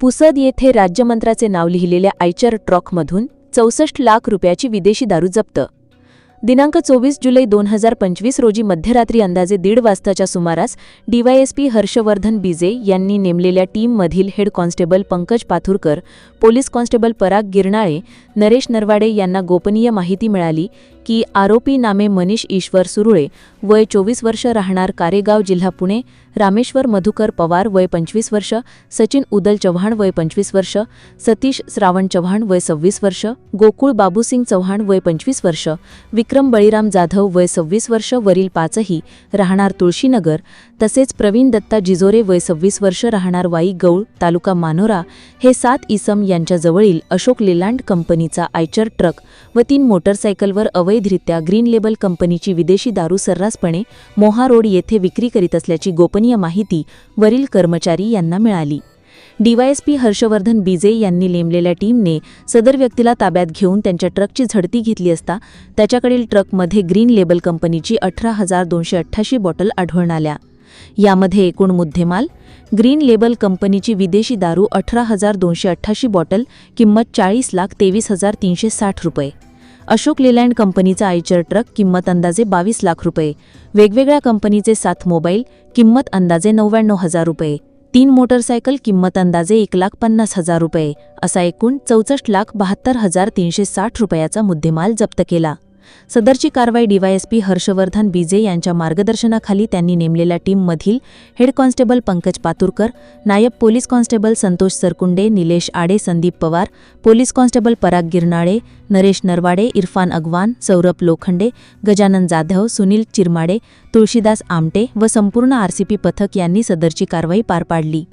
पुसद येथे राज्यमंत्र्याचे नाव लिहिलेल्या आयचर ट्रॉकमधून चौसष्ट लाख रुपयाची विदेशी दारू जप्त. दिनांक चोवीस जुलै दोन हजार पंचवीस रोजी मध्यरात्री अंदाजे दीड वाजताच्या सुमारास डीवायएसपी हर्षवर्धन बिजे यांनी नेमलेल्या टीममधील head constable Pankaj Pathurkar police constable Parag Girnale Naresh Narwade यांना गोपनीय माहिती मिळाली की आरोपी नामे मनीष ईश्वर सुरुळे वय चोवीस वर्ष राहणार कारेगाव जिल्हा पुणे रामेश्वर मधुकर पवार वय पंचवीस वर्ष सचिन उदल चव्हाण वय पंचवीस वर्ष सतीश श्रावण चव्हाण वय सव्वीस वर्ष गोकुळ बाबूसिंग चव्हाण वय पंचवीस वर्ष विक्रम बळीराम जाधव वय सव्वीस वर्ष वरील पाचही राहणार तुळशीनगर तसेच प्रवीण दत्ता जिजोरे वय सव्वीस वर्ष राहणार वाई गौळ तालुका मानोरा हे सात इसम यांच्याजवळील अशोक लेलँड कंपनीचा आयचर ट्रक व तीन मोटरसायकलवर अवैधरित्या ग्रीन लेबल कंपनीची विदेशी दारू सर्रासपणे मोहा रोड येथे विक्री करीत असल्याची गोपनीय माहिती वरील कर्मचारी यांना मिळाली. डीवायएसपी हर्षवर्धन बिजे यांनी नेमलेल्या टीमने सदर व्यक्तीला ताब्यात घेऊन त्यांच्या ट्रकची झडती घेतली असता त्याच्याकडील ट्रकमध्ये ग्रीन लेबल कंपनीची अठरा हजार दोनशे अठ्ठ्याऐंशी बॉटल आढळून आल्या. यामध्ये एकूण मुद्देमाल ग्रीन लेबल कंपनीची विदेशी दारू अठरा हजार दोनशे अठ्ठ्याऐंशी बॉटल किंमत चाळीस लाख तेवीस हजार तीनशे साठ रुपये. अशोक लेलँड कंपनीचा आयचर ट्रक किंमत अंदाजे बावीस लाख रुपये. वेगवेगळ्या कंपनीचे सात मोबाईल किंमत अंदाजे नव्याण्णव हजार रुपये. तीन मोटरसायकल किंमत अंदाजे एक लाख पन्नास हजार रुपये. असा एकूण चौसष्ट लाख बहात्तर हजार तीनशे साठ रुपयाचा मुद्देमाल जप्त केला. सदरची कारवाई डीवायएसपी हर्षवर्धन बिजे यांच्या मार्गदर्शनाखाली त्यांनी नेमलेल्या टीममधील हेड कॉन्स्टेबल पंकज पातुरकर नायब police constable Santosh Sarkunde Nilesh Ade Sandeep Pawar police constable Parag Girnale Naresh Narwade Irfan Agwan Saurabh Lokhande Gajanan Jadhav Sunil Chirmade Tulshidas Amte व संपूर्ण आरसीपी पथक यांनी सदरची कारवाई पार पाडली.